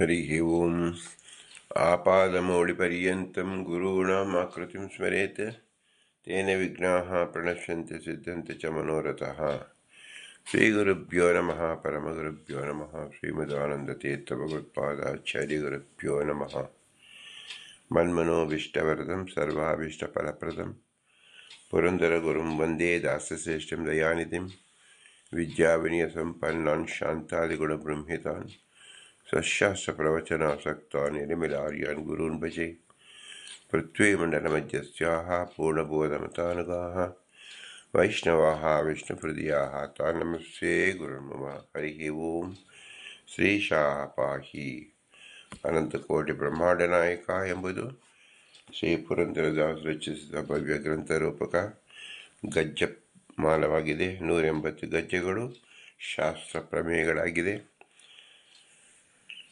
हरिः ओम्। आपादमौलिपर्यन्तं गुरूणाम् आकृतिं स्मरेत्। तेन विघ्नाः प्रणश्यन्ति सिद्धन्ति च मनोरथः। श्रीगुरुभ्यो नमः परमगुरुभ्यो नमः। श्रीमदानन्दतीर्थभगवत्पादाचार्यगुरुभ्यो नमः। मन्मनोभीष्टवरदं सर्वाभीष्टफलप्रदं। पुरन्दरगुरुं वन्दे दासश्रेष्ठं दयानिधिं। विद्याविनयसम्पन्नान् शान्तादिगुणबृंहितान् ಸ್ವಶಾಸ್ತ್ರ ಪ್ರವಚನ ಸಕ್ತಾನಿರಿಮಿಲಾರ್ಯಾನ್ ಗುರುನ್ ಭಜೆ ಮತಾನುಗಾಹ ಪೂರ್ಣಬೋಧಮತಾನುಗಾಃ ವೈಷ್ಣವಾಃ ವಿಷ್ಣುಹೃದಯಾಃ ತಾ ನಮಸ್ಸೇ ಗುರುರ್ಮಮ ಹರಿ ಓಂ ಶ್ರೀಶಾ ಪಾಹಿ ಅನಂತಕೋಟಿ ಬ್ರಹ್ಮಾಂಡ ನಾಯಕ ಎಂಬುದು ಶ್ರೀ ಪುರಂದರದಾಸ್ ರಚಿಸಿದ ಭವ್ಯ ಗ್ರಂಥರೂಪಕ ಗಜ್ಜ ಮಾಲವಾಗಿದೆ ನೂರೆಂಬತ್ತು ಗಜ್ಜೆಗಳು ಶಾಸ್ತ್ರ ಪ್ರಮೇಯಗಳಾಗಿದೆ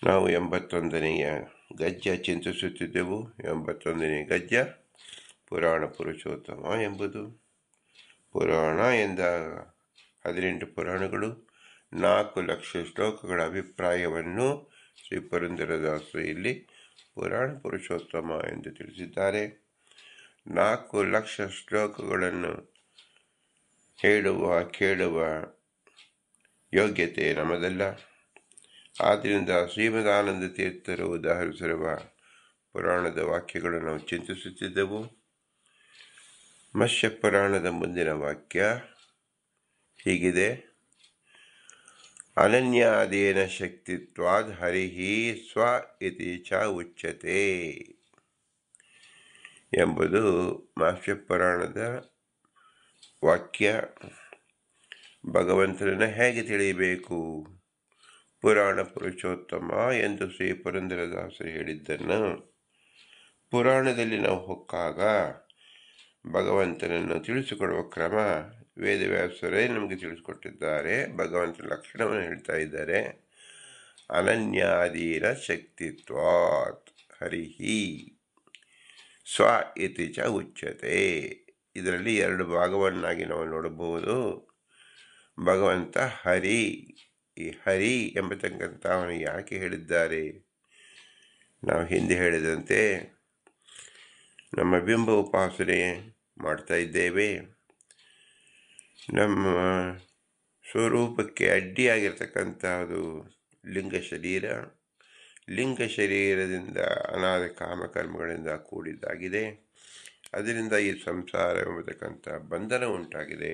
ನಾವು ಎಂಬತ್ತೊಂದನೆಯ ಗಜ್ಜ ಚಿಂತಿಸುತ್ತಿದ್ದೆವು. ಎಂಬತ್ತೊಂದನೇ ಗದ್ಯ ಪುರಾಣ ಪುರುಷೋತ್ತಮ ಎಂಬುದು. ಪುರಾಣ ಎಂದಾಗ ಹದಿನೆಂಟು ಪುರಾಣಗಳು, ನಾಲ್ಕು ಲಕ್ಷ ಶ್ಲೋಕಗಳ ಅಭಿಪ್ರಾಯವನ್ನು ಶ್ರೀ ಪುರಂದರದಾಸರು ಇಲ್ಲಿ ಪುರಾಣ ಪುರುಷೋತ್ತಮ ಎಂದು ತಿಳಿಸಿದ್ದಾರೆ. ನಾಲ್ಕು ಲಕ್ಷ ಶ್ಲೋಕಗಳನ್ನು ಹೇಳುವ, ಕೇಳುವ ಯೋಗ್ಯತೆ ನಮ್ಮದಲ್ಲ ಆದ್ದರಿಂದ ಶ್ರೀಮದಾನಂದ ತೀರ್ಥರು ಉದಾಹರಿಸಿರುವ ಪುರಾಣದ ವಾಕ್ಯಗಳು ನಾವು ಚಿಂತಿಸುತ್ತಿದ್ದೆವು. ಮತ್ಸ್ಯ ಪುರಾಣದ ಮುಂದಿನ ವಾಕ್ಯ ಹೀಗಿದೆ. ಅನನ್ಯಾದೇನ ಶಕ್ತಿತ್ವಾದ ಹರಿಹಿ ಸ್ವ ಇತಿ ಚ ಉಚ್ಯತೆ ಎಂಬುದು ಮಾಸ್ಯ ಪುರಾಣದ ವಾಕ್ಯ. ಭಗವಂತನನ್ನು ಹೇಗೆ ತಿಳಿಯಬೇಕು? ಪುರಾಣ ಪುರುಷೋತ್ತಮ ಎಂದು ಶ್ರೀ ಪುರಂದರದಾಸರು ಹೇಳಿದ್ದನ್ನು ಪುರಾಣದಲ್ಲಿ ನಾವು ಹೊಕ್ಕಾಗ ಭಗವಂತನನ್ನು ತಿಳಿಸಿಕೊಡುವ ಕ್ರಮ ವೇದವ್ಯಾಸರೇ ನಮಗೆ ತಿಳಿಸಿಕೊಟ್ಟಿದ್ದಾರೆ. ಭಗವಂತನ ಲಕ್ಷಣವನ್ನು ಹೇಳ್ತಾ ಇದ್ದಾರೆ. ಅನನ್ಯಾದೀನ ಶಕ್ತಿತ್ವಾತ್ ಹರಿಹಿ ಸ್ವ ಇತಿ ಚ ಉಚ್ಯತೆ. ಇದರಲ್ಲಿ ಎರಡು ಭಾಗವನ್ನಾಗಿ ನಾವು ನೋಡಬಹುದು. ಭಗವಂತ ಹರಿ ಈ ಹರಿ ಎಂಬತಕ್ಕಂಥ ಅವನು ಯಾಕೆ ಹೇಳಿದ್ದಾರೆ? ನಾವು ಹಿಂದೆ ಹೇಳಿದಂತೆ ನಮ್ಮ ಬಿಂಬ ಉಪಾಸನೆ ಮಾಡ್ತಾ ಇದ್ದೇವೆ. ನಮ್ಮ ಸ್ವರೂಪಕ್ಕೆ ಅಡ್ಡಿಯಾಗಿರ್ತಕ್ಕಂಥದ್ದು ಲಿಂಗ ಶರೀರ. ಲಿಂಗ ಶರೀರದಿಂದ ಅನಾಥ ಕಾಮಕರ್ಮಗಳಿಂದ ಕೂಡಿದ್ದಾಗಿದೆ. ಅದರಿಂದ ಈ ಸಂಸಾರ ಎಂಬತಕ್ಕಂಥ ಬಂಧನ ಉಂಟಾಗಿದೆ.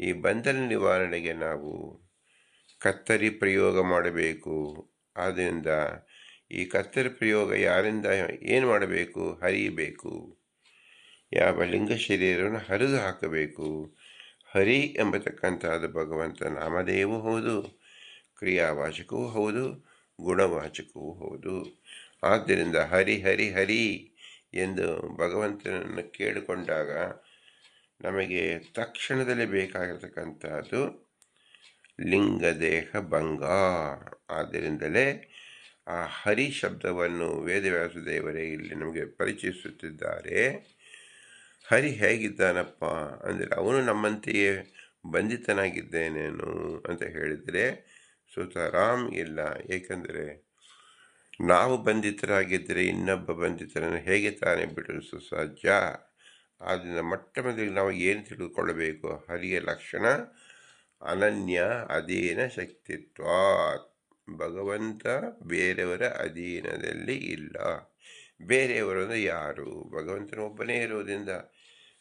ಈ ಬಂಧನ ನಿವಾರಣೆಗೆ ನಾವು ಕತ್ತರಿ ಪ್ರಯೋಗ ಮಾಡಬೇಕು. ಆದ್ದರಿಂದ ಈ ಕತ್ತರಿ ಪ್ರಯೋಗ ಯಾರಿಂದ ಏನು ಮಾಡಬೇಕು? ಹರಿಯಬೇಕು. ಯಾವ ಲಿಂಗ ಶರೀರವನ್ನು ಹರಿದು ಹಾಕಬೇಕು? ಹರಿ ಎಂಬತಕ್ಕಂಥದ್ದು ಭಗವಂತ ನಾಮದೇವೂ ಹೌದು, ಕ್ರಿಯಾವಾಚಕವೂ ಹೌದು, ಗುಣವಾಚಕವೂ ಹೌದು. ಆದ್ದರಿಂದ ಹರಿ ಹರಿ ಹರಿ ಎಂದು ಭಗವಂತನನ್ನು ಕೇಳಿಕೊಂಡಾಗ ನಮಗೆ ತಕ್ಷಣದಲ್ಲಿ ಬೇಕಾಗಿರ್ತಕ್ಕಂಥದ್ದು ಲಿಂಗದೇಹ ಭಂಗ ಆದ್ದರಿಂದಲೇ ಆ ಹರಿ ಶಬ್ದವನ್ನು ವೇದವ್ಯಾಸ ದೇವರೇ ಇಲ್ಲಿ ನಮಗೆ ಪರಿಚಯಿಸುತ್ತಿದ್ದಾರೆ. ಹರಿ ಹೇಗಿದ್ದಾನಪ್ಪ ಅಂದರೆ ಅವನು ನಮ್ಮಂತೆಯೇ ಬಂಧಿತನಾಗಿದ್ದೇನೇನು ಅಂತ ಹೇಳಿದರೆ ಸುತಾರಾಮ್, ಇಲ್ಲ, ಏಕೆಂದರೆ ನಾವು ಬಂಧಿತರಾಗಿದ್ದರೆ ಇನ್ನೊಬ್ಬ ಬಂಧಿತರನ್ನು ಹೇಗೆ ತಾನೇ ಬಿಡಿಸು ಸುಸಾಧ್ಯ ಆದ್ದರಿಂದ ಮೊಟ್ಟ ಮೊದಲಿಗೆ ನಾವು ಏನು ತಿಳಿದುಕೊಳ್ಳಬೇಕು ಹರಿಯ ಲಕ್ಷಣ ಅನನ್ಯ ಅಧೀನ ಶಕ್ತಿತ್ವ. ಭಗವಂತ ಬೇರೆಯವರ ಅಧೀನದಲ್ಲಿ ಇಲ್ಲ. ಬೇರೆಯವರು ಅಂದರೆ ಯಾರು? ಭಗವಂತನ ಒಬ್ಬನೇ ಇರೋದ್ರಿಂದ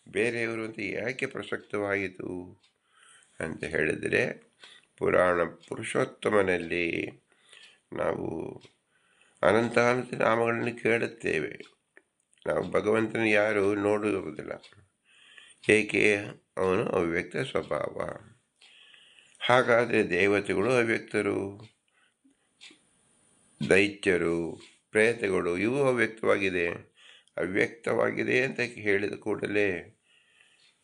ಬೇರೆಯವರು ಅಂತ ಯಾಕೆ ಪ್ರಸಕ್ತವಾಯಿತು ಅಂತ ಹೇಳಿದರೆ, ಪುರಾಣ ಪುರುಷೋತ್ತಮನಲ್ಲಿ ನಾವು ಅನಂತ ಅನಂತ ನಾಮಗಳನ್ನು ಕೇಳುತ್ತೇವೆ. ನಾವು ಭಗವಂತನ ಯಾರು ನೋಡುವುದಿಲ್ಲ. ಏಕೆ? ಅವನು ಅವ್ಯಕ್ತ ಸ್ವಭಾವ. ಹಾಗಾದರೆ ದೇವತೆಗಳು ಅವ್ಯಕ್ತರು, ದೈತ್ಯರು, ಪ್ರೇತಗಳು, ಇವು ಅವ್ಯಕ್ತವಾಗಿದೆ. ಅವ್ಯಕ್ತವಾಗಿದೆ ಅಂತ ಹೇಳಿದ ಕೂಡಲೇ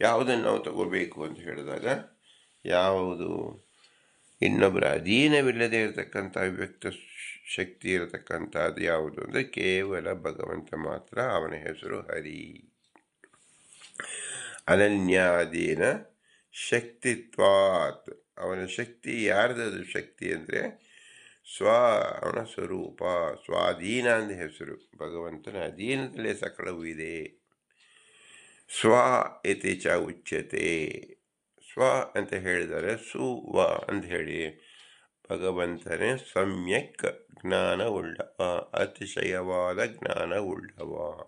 ಯಾವುದನ್ನು ನಾವು ತಗೋಬೇಕು ಅಂತ ಹೇಳಿದಾಗ, ಯಾವುದು? ಇನ್ನೊಬ್ಬರ ಅಧೀನವಿಲ್ಲದೆ ಇರತಕ್ಕಂಥ ಅವ್ಯಕ್ತ ಶಕ್ತಿ ಇರತಕ್ಕಂಥದ್ದು ಯಾವುದು ಅಂದರೆ ಕೇವಲ ಭಗವಂತ ಮಾತ್ರ, ಅವನ ಹೆಸರು ಹರಿ. ಅನನ್ಯಾಧೀನ ಶಕ್ತಿತ್ವಾತ್. ಅವನ ಶಕ್ತಿ ಯಾರ್ದದು ಶಕ್ತಿ ಅಂದರೆ ಸ್ವ, ಅವನ ಸ್ವರೂಪ, ಸ್ವಾಧೀನ ಅಂದ ಹೆಸರು. ಭಗವಂತನ ಅಧೀನದಲ್ಲೇ ಸಕಲವೂ ಇದೆ. ಸ್ವ ಇತಿ ಚ ಉಚ್ಯತೆ. ಸ್ವ ಅಂತ ಹೇಳಿದರೆ ಸುವ ಅಂತ ಹೇಳಿ. ಭಗವಂತನೇ ಸಮ್ಯಕ್ ಜ್ಞಾನ ಉಳ್ಳವ ಅತಿಶಯವಾದ ಜ್ಞಾನ ಉಳ್ಳವ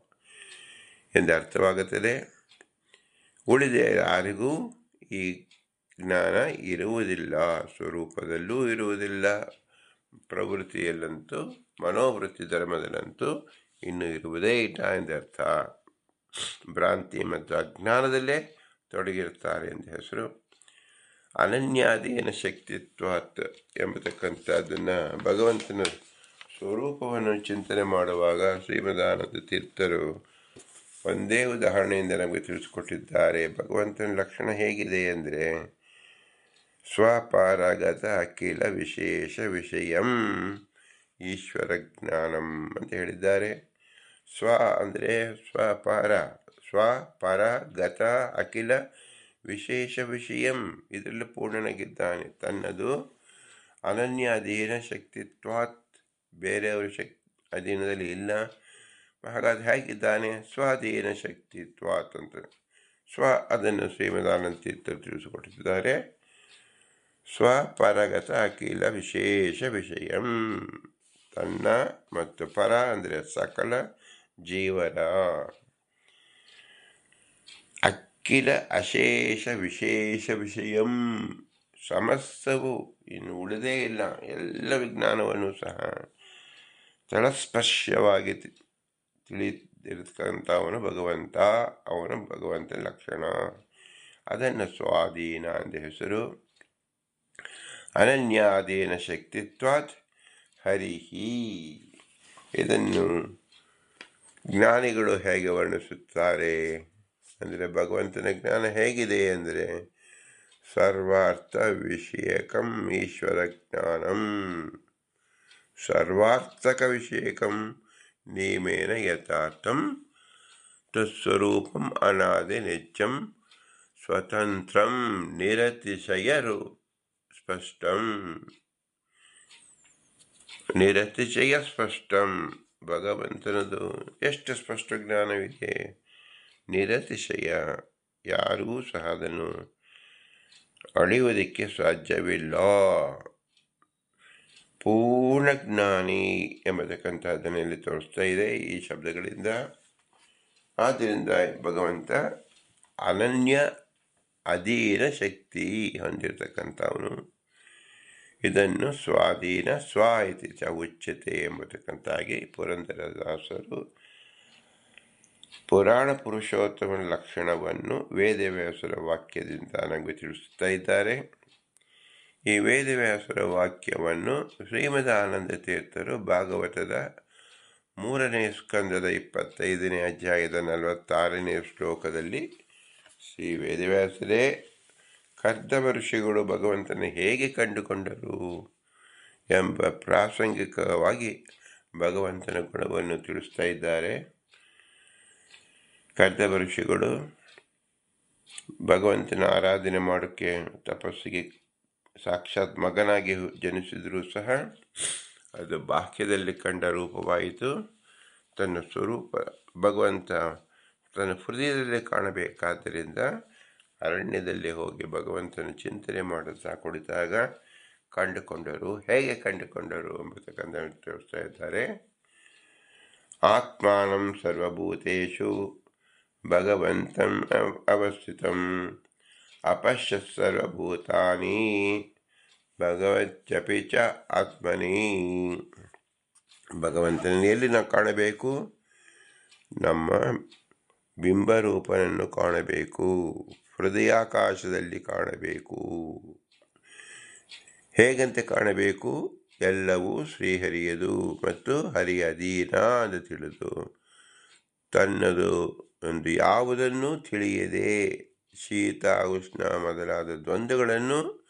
ಎಂದು ಅರ್ಥವಾಗುತ್ತದೆ. ಉಳಿದ ಯಾರಿಗೂ ಈ ಜ್ಞಾನ ಇರುವುದಿಲ್ಲ, ಸ್ವರೂಪದಲ್ಲೂ ಇರುವುದಿಲ್ಲ. ಪ್ರವೃತ್ತಿಯಲ್ಲಂತೂ, ಮನೋವೃತ್ತಿ ಧರ್ಮದಲ್ಲಂತೂ ಇನ್ನು ಇರುವುದೇ ಇಲ್ಲ ಎಂದರ್ಥ. ಭ್ರಾಂತಿ ಮತ್ತು ಅಜ್ಞಾನದಲ್ಲೇ ತೊಡಗಿರುತ್ತಾರೆ ಎಂದ ಹೆಸರು. ಅನನ್ಯಾದೇನ ಶಕ್ತಿತ್ವಾತ್ ಎಂಬತಕ್ಕಂಥದ್ದನ್ನು ಭಗವಂತನ ಸ್ವರೂಪವನ್ನು ಚಿಂತನೆ ಮಾಡುವಾಗ ಶ್ರೀಮದಾನಂದ ತೀರ್ಥರು ಒಂದೇ ಉದಾಹರಣೆಯಿಂದ ನಮಗೆ ತಿಳಿಸಿಕೊಟ್ಟಿದ್ದಾರೆ. ಭಗವಂತನ ಲಕ್ಷಣ ಹೇಗಿದೆ ಅಂದರೆ ಸ್ವಪಾರಗತ ಅಖಿಲ ವಿಶೇಷ ವಿಷಯಂ ಈಶ್ವರ ಜ್ಞಾನಂ ಅಂತ ಹೇಳಿದ್ದಾರೆ. ಸ್ವ ಅಂದರೆ ಸ್ವಪಾರ ಸ್ವಪರ ಗತ ಅಖಿಲ ವಿಶೇಷ ವಿಷಯಂ. ಇದರಲ್ಲಿ ಪೂರ್ಣನಾಗಿದ್ದಾನೆ. ತನ್ನದು ಅನನ್ಯ ಅಧೀನ ಶಕ್ತಿತ್ವಾತ್. ಬೇರೆಯವರ ಶಕ್, ಅಧೀನದಲ್ಲಿ ಇಲ್ಲ. ಹಾಗಾದ್ರೆ ಹೇಗಿದ್ದಾನೆ? ಸ್ವಾಧೀನ ಶಕ್ತಿತ್ವಾತ್ ಅಂತ. ಸ್ವ ಅದನ್ನು ಶ್ರೀಮದಾನಂದ ತೀರ್ಥರು ತಿಳಿಸಿಕೊಟ್ಟಿದ್ದಾರೆ. ಸ್ವಪರಗತ ಅಖಿಲ ವಿಶೇಷ ವಿಷಯಂ. ತನ್ನ ಮತ್ತು ಪರ ಅಂದರೆ ಸಕಲ ಜೀವನ. ಅಖಿಲ ಅಶೇಷ ವಿಶೇಷ ವಿಷಯಂ. ಸಮಸ್ತವು ಇನ್ನು ಉಳಿದೇ ಇಲ್ಲ, ಎಲ್ಲ ವಿಜ್ಞಾನವನ್ನು ಸಹ ತಳಸ್ಪರ್ಶವಾಗಿ ತಿಳಿದಿರತಕ್ಕಂಥವನು ಭಗವಂತ, ಅವನ ಭಗವಂತನ ಲಕ್ಷಣ. ಅದನ್ನು ಸ್ವಾಧೀನ ಅಂದ ಹೆಸರು. ಅನನ್ಯಾಧೀನ ಶಕ್ತಿತ್ವಾತ್ ಹರಿಹಿ. ಇದನ್ನು ಜ್ಞಾನಿಗಳು ಹೇಗೆ ವರ್ಣಿಸುತ್ತಾರೆ? ಅಂದರೆ ಭಗವಂತನ ಜ್ಞಾನ ಹೇಗಿದೆ ಅಂದರೆ ಸರ್ವಾರ್ಥ ವಿಷಯಕಂ ಈಶ್ವರ ಜ್ಞಾನಂ ಸರ್ವಾರ್ಥಕ ವಿಷಯಕಂ ನಿಯಮೇನ ಯಥಾರ್ಥಂ ತತ್ಸ್ವರೂಪಂ ಅನಾದಿ ನಿತ್ಯಂ ಸ್ವತಂತ್ರಂ ನಿರತಿಶಯರು. ಸ್ಪಷ್ಟಂ. ನಿರತಿಶಯ ಸ್ಪಷ್ಟಂ. ಭಗವಂತನದು ಎಷ್ಟು ಸ್ಪಷ್ಟ ಜ್ಞಾನವಿದೆ? ನಿರತಿಶಯ. ಯಾರೂ ಸಹ ಅದನ್ನು ಅಳೆಯುವುದಕ್ಕೆ ಸಾಧ್ಯವಿಲ್ಲ. ಪೂರ್ಣ ಜ್ಞಾನಿ ಎಂಬತಕ್ಕಂಥದ್ದನ್ನು ಇಲ್ಲಿ ತೋರಿಸ್ತಾ ಇದೆ ಈ ಶಬ್ದಗಳಿಂದ. ಆದ್ದರಿಂದ ಭಗವಂತ ಅನನ್ಯ ಅಧೀನ ಶಕ್ತಿ ಹೊಂದಿರತಕ್ಕಂಥವನು. ಇದನ್ನು ಸ್ವಾಧೀನ ಸ್ವ ಇತಿ ಚ ಉಚ್ಯತೆ ಎಂಬತಕ್ಕಂತಾಗಿ ಪುರಂದರದಾಸರು ಪುರಾಣ ಪುರುಷೋತ್ತಮ ಲಕ್ಷಣವನ್ನು ವೇದವ್ಯಾಸರ ವಾಕ್ಯದಿಂದ ನಮಗೆ ತಿಳಿಸುತ್ತಾ ಇದ್ದಾರೆ. ಈ ವೇದವ್ಯಾಸರ ವಾಕ್ಯವನ್ನು ಶ್ರೀಮದ ಆನಂದ ತೀರ್ಥರು ಭಾಗವತದ ಮೂರನೇ ಸ್ಕಂದದ ಇಪ್ಪತ್ತೈದನೇ ಅಧ್ಯಾಯದ ನಲವತ್ತಾರನೇ ಶ್ಲೋಕದಲ್ಲಿ ಶ್ರೀ ವೇದವ್ಯಾಸರೇ ಕರ್ದವ ಋಷಿಗಳು ಭಗವಂತನ ಹೇಗೆ ಕಂಡುಕೊಂಡರು ಎಂಬ ಪ್ರಾಸಂಗಿಕವಾಗಿ ಭಗವಂತನ ಗುಣವನ್ನು ತಿಳಿಸ್ತಾ ಇದ್ದಾರೆ. ಕರ್ದವ ಋಷಿಗಳು ಭಗವಂತನ ಆರಾಧನೆ ಮಾಡೋಕ್ಕೆ ತಪಸ್ಸಿಗೆ ಸಾಕ್ಷಾತ್ ಮಗನಾಗಿ ಜನಿಸಿದರೂ ಸಹ ಅದು ಬಾಹ್ಯದಲ್ಲಿ ಕಂಡ ರೂಪವಾಯಿತು. ತನ್ನ ಸ್ವರೂಪ ಭಗವಂತ ತನ್ನ ಹೃದಯದಲ್ಲೇ ಕಾಣಬೇಕಾದ್ದರಿಂದ ಅರಣ್ಯದಲ್ಲಿ ಹೋಗಿ ಭಗವಂತನ ಚಿಂತನೆ ಮಾಡುತ್ತಾ ಕುಳಿತಾಗ ಕಂಡುಕೊಂಡರು. ಹೇಗೆ ಕಂಡುಕೊಂಡರು ಎಂಬತಕ್ಕಂಥ ತೋರಿಸ್ತಾ ಇದ್ದಾರೆ. ಆತ್ಮಾನಂ ಸರ್ವಭೂತೇಶು ಭಗವಂತಂ ಅವಸ್ಥಿತಂ ಅಪಶ್ಯ ಸರ್ವಭೂತಾನಿ ಭಗವತ್ಯಪಿ ಚ ಆತ್ಮನಿ. ಭಗವಂತನಲ್ಲಿ ಎಲ್ಲಿ ನಾವು ಕಾಣಬೇಕು? ನಮ್ಮ ಬಿಂಬರೂಪನನ್ನು ಕಾಣಬೇಕು. ಹೃದಯಾಕಾಶದಲ್ಲಿ ಕಾಣಬೇಕು. ಹೇಗಂತೆ ಕಾಣಬೇಕು? ಎಲ್ಲವೂ ಶ್ರೀಹರಿಯದು ಮತ್ತು ಹರಿಯ ಅಧೀನ ಅಂತ ತಿಳಿದು, ತನ್ನದು ಒಂದು ಯಾವುದನ್ನು ತಿಳಿಯದೆ ಶೀತ, ಉಷ್ಣ ಮೊದಲಾದ ದ್ವಂದ್ವಗಳನ್ನು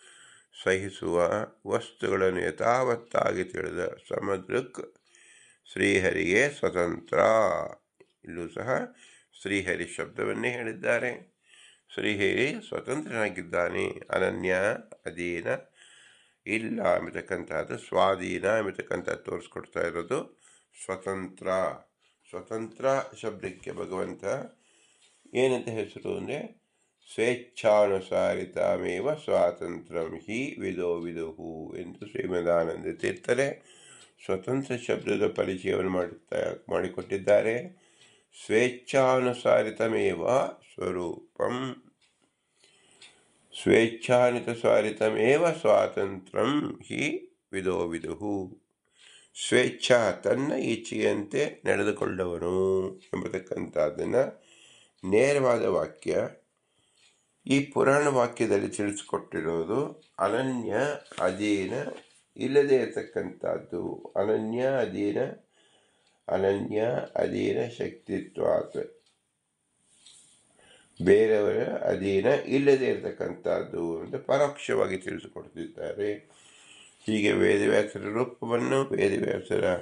ಸಹಿಸುವ ವಸ್ತುಗಳನ್ನು ಯಥಾವತ್ತಾಗಿ ತಿಳಿದ ಸಮದೃಕ್ ಶ್ರೀಹರಿಗೆ ಸ್ವತಂತ್ರ. ಇಲ್ಲೂ ಸಹ ಶ್ರೀಹರಿ ಶಬ್ದವನ್ನೇ ಹೇಳಿದ್ದಾರೆ. ಶ್ರೀಹರಿ ಸ್ವತಂತ್ರನಾಗಿದ್ದಾನೆ. ಅನನ್ಯ ಅಧೀನ ಇಲ್ಲ ಎಂಬತಕ್ಕಂಥದ್ದು ಸ್ವಾಧೀನ ಎಂಬತಕ್ಕಂಥದ್ದು ತೋರಿಸ್ಕೊಡ್ತಾ ಇರೋದು ಸ್ವತಂತ್ರ. ಸ್ವತಂತ್ರ ಶಬ್ದಕ್ಕೆ ಭಗವಂತ ಏನಂತ ಹೆಸರು ಅಂದರೆ ಸ್ವೇಚ್ಛಾನುಸಾರಿತಾಮೇವ ಸ್ವಾತಂತ್ರ್ಯ ಹಿ ವಿದೋ ವಿದುಹು ಎಂದು ಶ್ರೀಮದಾನಂದ ತೀರ್ಥರೆ ಸ್ವತಂತ್ರ ಶಬ್ದದ ಪರಿಚಯವನ್ನು ಮಾಡುತ್ತಾ ಮಾಡಿಕೊಟ್ಟಿದ್ದಾರೆ. ಸ್ವೇಚ್ಛಾನುಸಾರಿತಮೇವ ಸ್ವರೂಪಂ ಸ್ವೇಚ್ಛಾನಿತಸಾರಿತಮೇವ ಸ್ವಾತಂತ್ರ್ಯಂ ಹಿ ವಿದೋ ವಿದುಹು ಸ್ವೇಚ್ಛಾ ತನ್ನ ಇಚ್ಛೆಯಂತೆ ನಡೆದುಕೊಳ್ಳವನು ಎಂಬತಕ್ಕಂಥದ್ದನ್ನು ನೇರವಾದ ವಾಕ್ಯ ಈ ಪುರಾಣ ವಾಕ್ಯದಲ್ಲಿ ತಿಳಿಸಿಕೊಟ್ಟಿರೋದು ಅನನ್ಯ ಅಧೀನ ಇಲ್ಲದೇ ಇರತಕ್ಕಂಥದ್ದು. ಅನನ್ಯ ಅಧೀನ ಅನನ್ಯ ಅಧೀನ ಶಕ್ತಿತ್ವಾತ್. ಬೇರೆಯವರ ಅಧೀನ ಇಲ್ಲದೇ ಇರತಕ್ಕಂಥದ್ದು ಅಂತ ಪರೋಕ್ಷವಾಗಿ ತಿಳಿಸಿಕೊಡ್ತಿದ್ದಾರೆ. ಹೀಗೆ ವೇದವ್ಯಾಸರ ರೂಪವನ್ನು ವೇದವ್ಯಾಸರ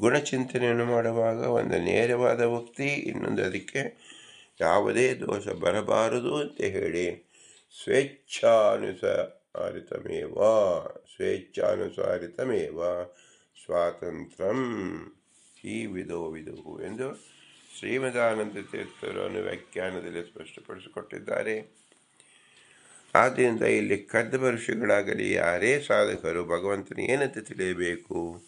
ಗುಣಚಿಂತನೆಯನ್ನು ಮಾಡುವಾಗ ಒಂದು ನೇರವಾದ ಭಕ್ತಿ ಇನ್ನೊಂದು ಅದಕ್ಕೆ ಯಾವುದೇ ದೋಷ ಬರಬಾರದು ಅಂತ ಹೇಳಿ ಸ್ವೇಚ್ಛಾನುಸಾರಿತಮೇವ ಸ್ವೇಚ್ಛಾನುಸಾರಿತಮೇವ ಸ್ವಾತಂತ್ರ್ಯಂ. ಈ ವಿಧು ಎಂದು ಶ್ರೀಮದಾನಂದ ತೀರ್ಥರನ್ನು ವ್ಯಾಖ್ಯಾನದಲ್ಲಿ ಸ್ಪಷ್ಟಪಡಿಸಿಕೊಟ್ಟಿದ್ದಾರೆ. ಆದ್ದರಿಂದ ಇಲ್ಲಿ ಕದ್ಮ ಋಷಿಗಳಾಗಲಿ ಯಾರೇ ಸಾಧಕರು, ಭಗವಂತನ ಏನಂತ ತಿಳಿಯಬೇಕು?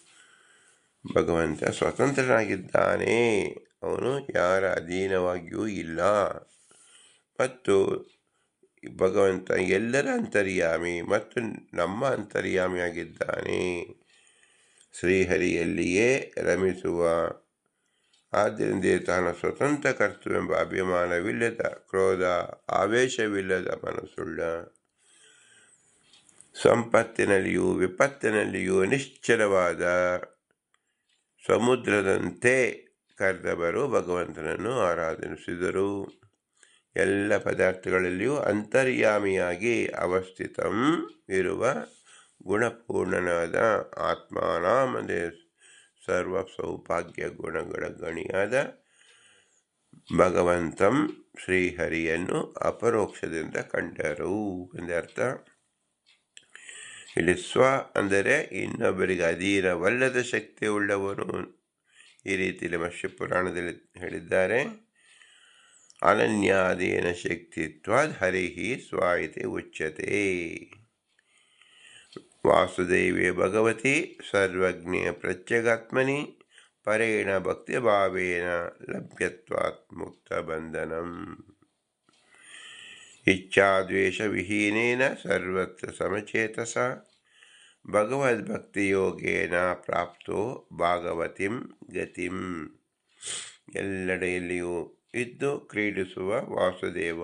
ಭಗವಂತ ಸ್ವತಂತ್ರನಾಗಿದ್ದಾನೆ. ಅವನು ಯಾರ ಅಧೀನವಾಗಿಯೂ ಇಲ್ಲ. ಮತ್ತು ಭಗವಂತ ಎಲ್ಲರ ಅಂತರ್ಯಾಮಿ ಮತ್ತು ನಮ್ಮ ಅಂತರ್ಯಾಮಿಯಾಗಿದ್ದಾನೆ. ಶ್ರೀಹರಿಯಲ್ಲಿಯೇ ರಮಿಸುವ. ಆದ್ದರಿಂದ ತಾನು ಸ್ವತಂತ್ರ ಕರ್ತವೆಂಬ ಅಭಿಮಾನವಿಲ್ಲದ ಕ್ರೋಧ, ಆವೇಶವಿಲ್ಲದ ಮನಸ್ಸುಳ್ಳ. ಸಂಪತ್ತಿನಲ್ಲಿಯೂ ವಿಪತ್ತಿನಲ್ಲಿಯೂ ನಿಶ್ಚಲವಾದ ಸಮುದ್ರದಂತೆ ಕರೆದವರು ಭಗವಂತನನ್ನು ಆರಾಧಿಸಿದರು ಎಲ್ಲ ಪದಾರ್ಥಗಳಲ್ಲಿಯೂ ಅಂತರ್ಯಾಮಿಯಾಗಿ ಅವಸ್ಥಿತಂ ಇರುವ ಗುಣಪೂರ್ಣನಾದ ಆತ್ಮಾನಾಮದೇ ಸರ್ವ ಸೌಭಾಗ್ಯ ಗುಣಗಳ ಗಣಿಯಾದ ಭಗವಂತಂ ಶ್ರೀಹರಿಯನ್ನು ಅಪರೋಕ್ಷದಿಂದ ಕಂಡರು ಎಂದರ್ಥ ಇಲ್ಲಿ ಸ್ವ ಅಂದರೆ ಇನ್ನೊಬ್ಬರಿಗೆ ಅಧೀರವಲ್ಲದ ಶಕ್ತಿ ಉಳ್ಳವನು ಈ ರೀತಿಯಲ್ಲಿ ಮತ್ಸ್ಯ ಪುರಾಣದಲ್ಲಿ ಹೇಳಿದ್ದಾರೆ. ಅನನ್ಯಾಧೀನ ಶಕ್ತಿತ್ವಾದ್ ಹರಿಹಿ ಸ್ವಾಯಿತಿ ಉಚ್ಯತೆ. ವಾಸುದೇವೇ ಭಗವತಿ ಸರ್ವಜ್ಞ ಪ್ರತ್ಯಗಾತ್ಮನಿ ಪರೇಣ ಭಕ್ತಿಭಾವೇನ ಲಭ್ಯತ್ವಾತ್ ಮುಕ್ತ ಬಂಧನಂ ಇಚ್ಛಾದ್ವೇಷವಿಹೀನೇನ ಸರ್ವತ್ರ ಸಮಚೇತಸ ಭಗವದ್ಭಕ್ತಿಯೋಗೇನ ಪ್ರಾಪ್ತೋ ಭಾಗವತಿಂ ಗತಿಂ ಎಲ್ಲೆಡೆಯಲ್ಲಿಯೂ ಇದ್ದು ಕ್ರೀಡಿಸುವ ವಾಸುದೇವ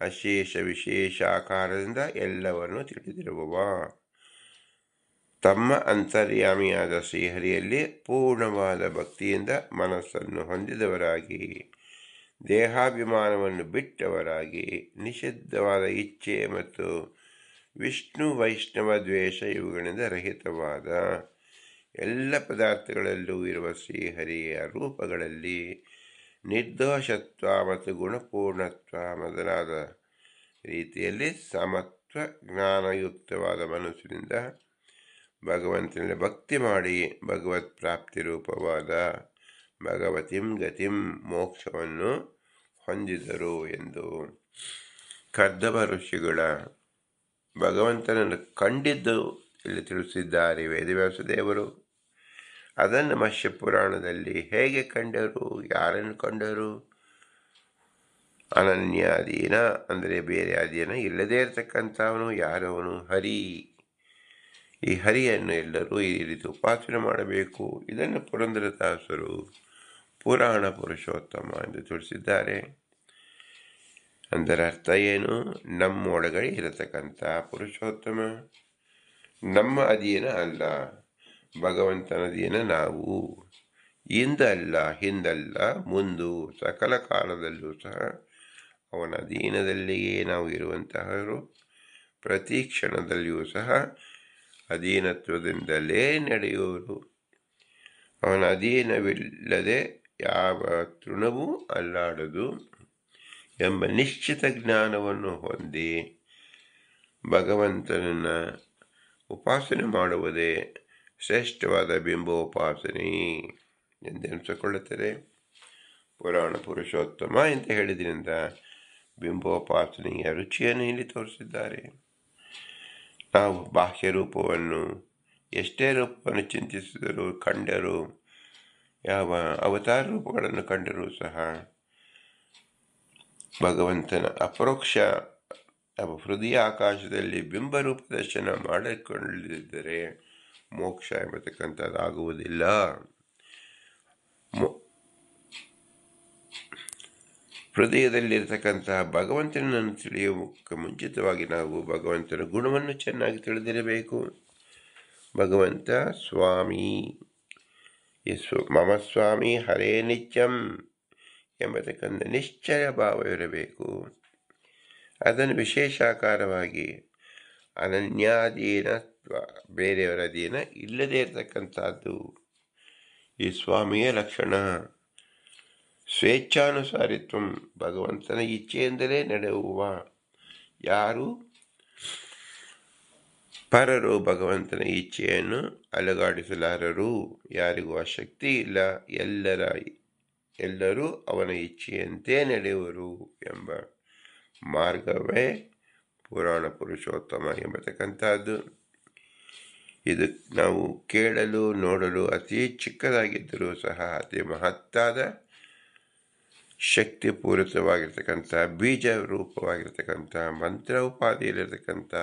ಅಶೇಷ ವಿಶೇಷ ಆಕಾರದಿಂದ ಎಲ್ಲವನ್ನು ತಿಳಿದಿರುವವ. ತಮ್ಮ ಅಂತರ್ಯಾಮಿಯಾದ ಶ್ರೀಹರಿಯಲ್ಲಿ ಪೂರ್ಣವಾದ ಭಕ್ತಿಯಿಂದ ಮನಸ್ಸನ್ನು ಹೊಂದಿದವರಾಗಿ, ದೇಹಾಭಿಮಾನವನ್ನು ಬಿಟ್ಟವರಾಗಿ, ನಿಷಿದ್ಧವಾದ ಇಚ್ಛೆ ಮತ್ತು ವಿಷ್ಣು ವೈಷ್ಣವ ದ್ವೇಷ ಇವುಗಳಿಂದ ರಹಿತವಾದ ಎಲ್ಲ ಪದಾರ್ಥಗಳಲ್ಲೂ ಇರುವ ಶ್ರೀಹರಿಯ ರೂಪಗಳಲ್ಲಿ ನಿರ್ದೋಷತ್ವ ಮತ್ತು ಗುಣಪೂರ್ಣತ್ವ ಮೊದಲಾದ ರೀತಿಯಲ್ಲಿ ಸಮತ್ವ ಜ್ಞಾನಯುಕ್ತವಾದ ಮನಸ್ಸಿನಿಂದ ಭಗವಂತನಲ್ಲಿ ಭಕ್ತಿ ಮಾಡಿ ಭಗವತ್ ಪ್ರಾಪ್ತಿ ರೂಪವಾದ ಭಗವತಿಂ ಗತಿಂ ಮೋಕ್ಷವನ್ನು ಹೊಂದಿದರು ಎಂದು ಕರ್ದವ ಋಷಿಗಳ ಭಗವಂತನನ್ನು ಕಂಡಿದ್ದು ಇಲ್ಲಿ ತಿಳಿಸಿದ್ದಾರೆ ವೇದವ್ಯಾಸ ದೇವರು. ಅದನ್ನು ಮತ್ಸ್ಯ ಪುರಾಣದಲ್ಲಿ ಹೇಗೆ ಕಂಡರು, ಯಾರನ್ನು ಕಂಡರು? ಅನನ್ಯಾಧೀನ ಅಂದರೆ ಬೇರೆ ಅಧೀನ ಇಲ್ಲದೇ ಇರತಕ್ಕಂಥವನು ಯಾರವನು? ಹರಿ. ಈ ಹರಿಯನ್ನು ಎಲ್ಲರೂ ಈ ರೀತಿ ಉಪಾಸನೆ ಮಾಡಬೇಕು. ಇದನ್ನು ಪುರಂದರದಾಸರು ಪುರಾಣ ಪುರುಷೋತ್ತಮ ಎಂದು ತಿಳಿಸಿದ್ದಾರೆ. ಅದರ ಅರ್ಥ ಏನು? ನಮ್ಮೊಳಗಡೆ ಇರತಕ್ಕಂಥ ಪುರುಷೋತ್ತಮ. ನಮ್ಮ ಅಧೀನ ಅಲ್ಲ. ಭಗವಂತನ ಅಧೀನ ನಾವು ಹಿಂದಲ್ಲ ಹಿಂದಲ್ಲ ಮುಂದು ಸಕಲ ಕಾಲದಲ್ಲೂ ಸಹ ಅವನ ಅಧೀನದಲ್ಲಿಯೇ ನಾವು ಇರುವಂತಹವರು. ಪ್ರತಿ ಕ್ಷಣದಲ್ಲಿಯೂ ಸಹ ಅಧೀನತ್ವದಿಂದಲೇ ನಡೆಯುವರು. ಅವನ ಅಧೀನವಿಲ್ಲದೆ ಯಾವ ತೃಣವೂ ಅಲ್ಲಾಡದು ಎಂಬ ನಿಶ್ಚಿತ ಜ್ಞಾನವನ್ನು ಹೊಂದಿ ಭಗವಂತನನ್ನು ಉಪಾಸನೆ ಮಾಡುವುದೇ ಶ್ರೇಷ್ಠವಾದ ಬಿಂಬೋಪಾಸನೆ ಎಂದೆನಿಸಿಕೊಳ್ಳುತ್ತದೆ ಪುರಾಣ ಪುರುಷೋತ್ತಮ ಎಂದು ಹೇಳಿದ್ರಿಂದ ಬಿಂಬೋಪಾಸನೆಯ ರುಚಿಯನ್ನು ಇಲ್ಲಿ ತೋರಿಸಿದ್ದಾರೆ. ನಾವು ಬಾಹ್ಯ ರೂಪವನ್ನು ಎಷ್ಟೇ ರೂಪವನ್ನು ಚಿಂತಿಸಿದರೂ ಕಂಡರೂ, ಯಾವ ಅವತಾರ ರೂಪಗಳನ್ನು ಕಂಡರೂ ಸಹ ಭಗವಂತನ ಅಪರೋಕ್ಷ ಹೃದಯ ಆಕಾಶದಲ್ಲಿ ಬಿಂಬರೂಪ ದರ್ಶನ ಮಾಡಿಕೊಳ್ಳದಿದ್ದರೆ ಮೋಕ್ಷ ಎಂಬತಕ್ಕಂಥದ್ದಾಗುವುದಿಲ್ಲ ಹೃದಯದಲ್ಲಿರತಕ್ಕಂತಹ ಭಗವಂತನನ್ನು ತಿಳಿಯುವುದಕ್ಕೆ ಮುಂಚಿತವಾಗಿ ನಾವು ಭಗವಂತನ ಗುಣವನ್ನು ಚೆನ್ನಾಗಿ ತಿಳಿದಿರಬೇಕು. ಭಗವಂತ ಸ್ವಾಮಿ ಯಸ್ವ ಮಮ ಸ್ವಾಮಿ ಹರೇ ನಿತ್ಯಂ ಎಂಬತಕ್ಕಂಥ ನಿಶ್ಚಯ ಭಾವ ಇರಬೇಕು. ಅದನ್ನು ವಿಶೇಷಾಕಾರವಾಗಿ ಅನನ್ಯಾಧೀನ ಬೇರೆಯವರ ಅಧೀನ ಇಲ್ಲದೇ ಇರತಕ್ಕಂಥದ್ದು. ಈ ಸ್ವಾಮಿಯ ಲಕ್ಷಣ. ಸ್ವೇಚ್ಛಾನುಸಾರಿತ್ವ, ಭಗವಂತನ ಇಚ್ಛೆಯಿಂದಲೇ ನಡೆಯುವ. ಯಾರು? ಪರರು ಭಗವಂತನ ಇಚ್ಛೆಯನ್ನು ಅಲುಗಾಡಿಸಲಾರರು. ಯಾರಿಗೂ ಆ ಶಕ್ತಿ ಇಲ್ಲ. ಎಲ್ಲರ, ಎಲ್ಲರೂ ಅವನ ಇಚ್ಛೆಯಂತೆ ನಡೆಯುವರು ಎಂಬ ಮಾರ್ಗವೇ ಪುರಾಣ ಪುರುಷೋತ್ತಮ ಎಂಬತಕ್ಕಂಥದ್ದು. ಇದು ನಾವು ಕೇಳಲು, ನೋಡಲು ಅತಿ ಚಿಕ್ಕದಾಗಿದ್ದರೂ ಸಹ ಅತಿ ಮಹತ್ತಾದ, ಶಕ್ತಿಪೂರಿತವಾಗಿರ್ತಕ್ಕಂಥ ಬೀಜ ರೂಪವಾಗಿರ್ತಕ್ಕಂಥ ಮಂತ್ರ ಉಪಾಧಿಯಲ್ಲಿರ್ತಕ್ಕಂಥ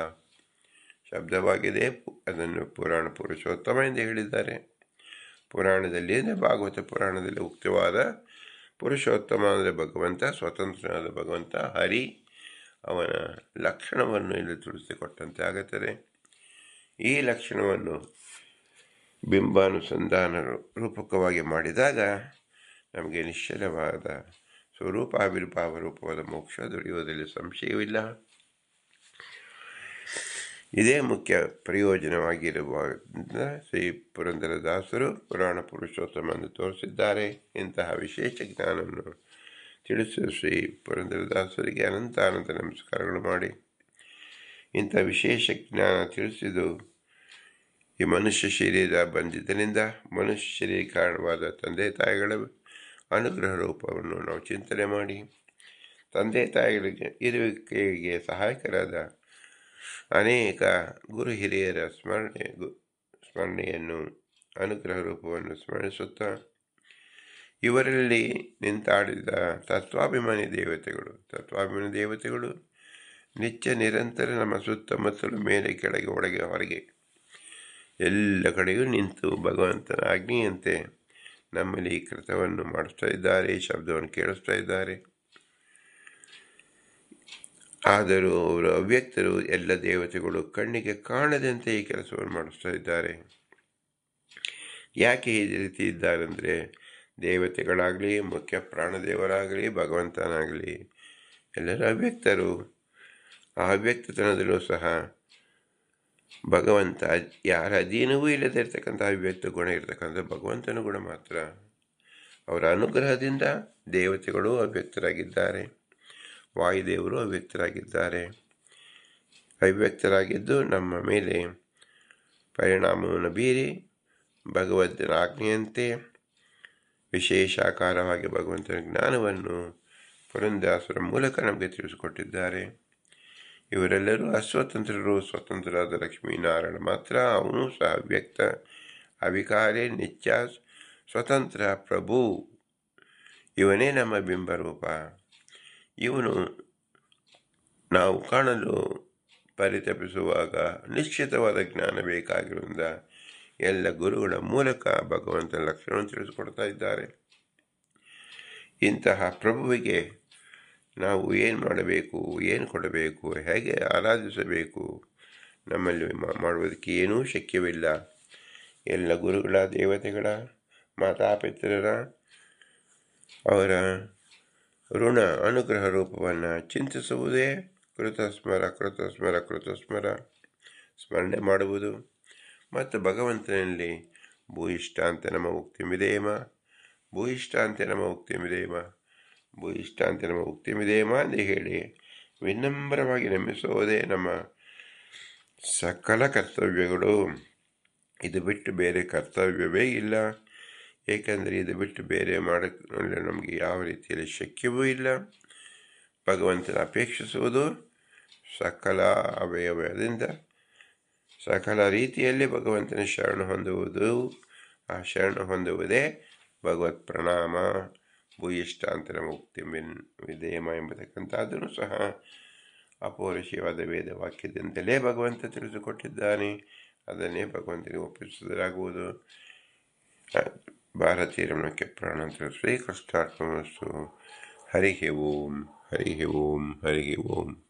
ಶಬ್ದವಾಗಿದೆ. ಅದನ್ನು ಪುರಾಣ ಪುರುಷೋತ್ತಮ ಎಂದು ಹೇಳಿದ್ದಾರೆ. ಪುರಾಣದಲ್ಲಿ ಭಾಗವತ ಪುರಾಣದಲ್ಲಿ ಉಕ್ತವಾದ ಪುರುಷೋತ್ತಮ ಅಂದರೆ ಭಗವಂತ, ಸ್ವತಂತ್ರನಾದ ಭಗವಂತ, ಹರಿ ಅವನ ಲಕ್ಷಣವನ್ನು ಇಲ್ಲಿ ತಿಳಿಸಿಕೊಟ್ಟಂತೆ ಆಗುತ್ತದೆ ಈ ಲಕ್ಷಣವನ್ನು ಬಿಂಬಾನುಸಂಧಾನ ರೂಪಕವಾಗಿ ಮಾಡಿದಾಗ ನಮಗೆ ನಿಶ್ಚಲವಾದ ಸ್ವರೂಪ ಆವಿರ್ಭಾವ ರೂಪವಾದ ಮೋಕ್ಷ ದೊರೆಯುವುದರಲ್ಲಿ ಸಂಶಯವಿಲ್ಲ. ಇದೇ ಮುಖ್ಯ ಪ್ರಯೋಜನವಾಗಿರುವುದರಿಂದ ಶ್ರೀ ಪುರಂದರದಾಸರು ಪುರಾಣ ಪುರುಷೋತ್ತಮ ಎಂದು ತೋರಿಸಿದ್ದಾರೆ. ಇಂತಹ ವಿಶೇಷ ಜ್ಞಾನವನ್ನು ತಿಳಿಸುವ ಶ್ರೀ ಪುರಂದರದಾಸರಿಗೆ ಅನಂತ ಅನಂತ ನಮಸ್ಕಾರಗಳು ಮಾಡಿ. ಇಂಥ ವಿಶೇಷ ಜ್ಞಾನ ತಿಳಿಸಿದು ಈ ಮನುಷ್ಯ ಶರೀರ ಬಂದಿದ್ದರಿಂದ ಮನುಷ್ಯ ಶರೀರ ಕಾರಣವಾದ ತಂದೆ ತಾಯಿಗಳ ಅನುಗ್ರಹ ರೂಪವನ್ನು ನಾವು ಚಿಂತನೆ ಮಾಡಿ. ತಂದೆ ತಾಯಿಗಳಿಗೆ, ಇರುವಿಕೆಗೆ ಸಹಾಯಕರಾದ ಅನೇಕ ಗುರು ಹಿರಿಯರ ಸ್ಮರಣೆ, ಸ್ಮರಣೆಯನ್ನು, ಅನುಗ್ರಹ ರೂಪವನ್ನು ಸ್ಮರಿಸುತ್ತಾ ಇವರಲ್ಲಿ ನಿಂತಾಡಿದ ತತ್ವಾಭಿಮಾನಿ ದೇವತೆಗಳು. ತತ್ವಾಭಿಮಾನಿ ದೇವತೆಗಳು ನಿತ್ಯ ನಿರಂತರ ನಮ್ಮ ಸುತ್ತಮುತ್ತಲು ಮೇಲೆ ಕೆಳಗೆ ಒಳಗೆ ಹೊರಗೆ ಎಲ್ಲ ಕಡೆಯೂ ನಿಂತು ಭಗವಂತನ ಆಜ್ಞೆಯಂತೆ ನಮ್ಮಲ್ಲಿ ಈ ಕೃತವನ್ನು ಮಾಡಿಸ್ತಾ ಇದ್ದಾರೆ ಶಬ್ದವನ್ನು ಕೇಳಿಸ್ತಾ ಇದ್ದಾರೆ. ಆದರೂ ಅವರು ಅವ್ಯಕ್ತರು ಎಲ್ಲ ದೇವತೆಗಳು ಕಣ್ಣಿಗೆ ಕಾಣದಂತೆ ಈ ಕೆಲಸವನ್ನು ಮಾಡಿಸ್ತಾ ಇದ್ದಾರೆ. ಯಾಕೆ ಈ ರೀತಿ ಇದ್ದಾರೆಂದರೆ ದೇವತೆಗಳಾಗಲಿ, ಮುಖ್ಯ ಪ್ರಾಣದೇವರಾಗಲಿ, ಭಗವಂತನಾಗಲಿ, ಎಲ್ಲರ ಅವ್ಯಕ್ತರು. ಆ ಅವ್ಯಕ್ತತನದಲ್ಲೂ ಸಹ ಭಗವಂತ ಯಾರ ಅಧೀನವೂ ಇಲ್ಲದೆ ಇರತಕ್ಕಂಥ ಅವ್ಯಕ್ತ ಗುಣ ಇರತಕ್ಕಂಥ ಭಗವಂತನ ಗುಣ ಮಾತ್ರ. ಅವರ ಅನುಗ್ರಹದಿಂದ ದೇವತೆಗಳು ಅವ್ಯಕ್ತರಾಗಿದ್ದಾರೆ. ವಾಯುದೇವರು ಅವ್ಯಕ್ತರಾಗಿದ್ದಾರೆ. ಅವ್ಯಕ್ತರಾಗಿದ್ದು ನಮ್ಮ ಮೇಲೆ ಪರಿಣಾಮವನ್ನು ಬೀರಿ ಭಗವದ್ ಆಜ್ಞೆಯಂತೆ ವಿಶೇಷಾಕಾರವಾಗಿ ಭಗವಂತನ ಜ್ಞಾನವನ್ನು ಪುರಂದಾಸರ ಮೂಲಕ ನಮಗೆ ತಿಳಿಸಿಕೊಟ್ಟಿದ್ದಾರೆ. ಇವರೆಲ್ಲರೂ ಅಸ್ವತಂತ್ರರು. ಸ್ವತಂತ್ರರಾದ ಲಕ್ಷ್ಮೀನಾರಾಯಣ ಮಾತ್ರ, ಅವನು ಸಹ ವ್ಯಕ್ತ ಅವಿಕಾರಿ, ನಿತ್ಯ, ಸ್ವತಂತ್ರ ಪ್ರಭು. ಇವನೇ ನಮ್ಮ ಬಿಂಬರೂಪ. ಇವನು ನಾವು ಕಾಣಲು ಪರಿತಪಿಸುವಾಗ ನಿಶ್ಚಿತವಾದ ಜ್ಞಾನ ಬೇಕಾಗಿರುವುದರಿಂದ ಎಲ್ಲ ಗುರುಗಳ ಮೂಲಕ ಭಗವಂತನ ಲಕ್ಷಣವನ್ನು ತಿಳಿಸಿಕೊಡ್ತಾ ಇದ್ದಾರೆ. ಇಂತಹ ಪ್ರಭುವಿಗೆ ನಾವು ಏನು ಮಾಡಬೇಕು, ಏನು ಕೊಡಬೇಕು, ಹೇಗೆ ಆರಾಧಿಸಬೇಕು, ನಮ್ಮಲ್ಲಿ ಮಾಡುವುದಕ್ಕೆ ಏನೂ ಶಕ್ಯವಿಲ್ಲ. ಎಲ್ಲ ಗುರುಗಳ, ದೇವತೆಗಳ, ಮಾತಾಪಿತ್ರರ, ಅವರ ಋಣ ಅನುಗ್ರಹ ರೂಪವನ್ನು ಚಿಂತಿಸುವುದೇ ಕೃತಸ್ಮರ ಕೃತಸ್ಮರ ಕೃತಸ್ಮರ. ಸ್ಮರಣೆ ಮಾಡುವುದು. ಮತ್ತು ಭಗವಂತನಲ್ಲಿ ಭೂಯಿಷ್ಟಾಂತ ನಮ್ಮ ಉಕ್ತಿ ಮಿದೇಮ ಭೂಯಿಷ್ಟಾಂತ ನಮ್ಮ ಉಕ್ತಿ ಮಿದೇಮ ಭೂಯಿಷ್ಟಾಂತ ನಮ್ಮ ಉಕ್ತಿ ಮಿದೇಮ ಎಂದು ಹೇಳಿ ವಿನಮ್ರವಾಗಿ ನಂಬಿಸುವುದೇ ನಮ್ಮ ಸಕಲ ಕರ್ತವ್ಯಗಳು. ಇದು ಬಿಟ್ಟು ಬೇರೆ ಕರ್ತವ್ಯವೇ ಇಲ್ಲ. ಏಕೆಂದರೆ ಇದು ಬಿಟ್ಟು ಬೇರೆ ಮಾಡಲು ನಮಗೆ ಯಾವ ರೀತಿಯಲ್ಲಿ ಶಕ್ಯವೂ ಇಲ್ಲ. ಭಗವಂತನ ಅಪೇಕ್ಷಿಸುವುದು ಸಕಲ ಅವಯವದಿಂದ ಸಕಲ ರೀತಿಯಲ್ಲಿ ಭಗವಂತನ ಶರಣ ಹೊಂದುವುದು? ಆ ಶರಣ ಹೊಂದುವುದೇ ಭಗವತ್ ಪ್ರಣಾಮ. ಭೂಯಿಷ್ಟಾಂತರ ಮುಕ್ತಿ ಮಿನ್ ವಿಧೇಯಮ ಎಂಬತಕ್ಕಂಥದ್ದನ್ನು ಸಹ ಅಪೌರುಷೀಯವಾದ ವೇದ ವಾಕ್ಯದಿಂದಲೇ ಭಗವಂತ ತಿಳಿದುಕೊಟ್ಟಿದ್ದಾನೆ. ಅದನ್ನೇ ಭಗವಂತನಿಗೆ ಒಪ್ಪಿಸಿದರಾಗುವುದು ಭಾರತೀಯ ರಮಣಕ್ಕೆ ಪ್ರಾಣಾಂತರ ಶ್ರೀಕೃಷ್ಣಾರ್ಪಣಸ್ತು ಹರಿಹೆ ಓಂ ಹರಿಹೆ ಓಂ ಹರಿಹೆ ಓಂ.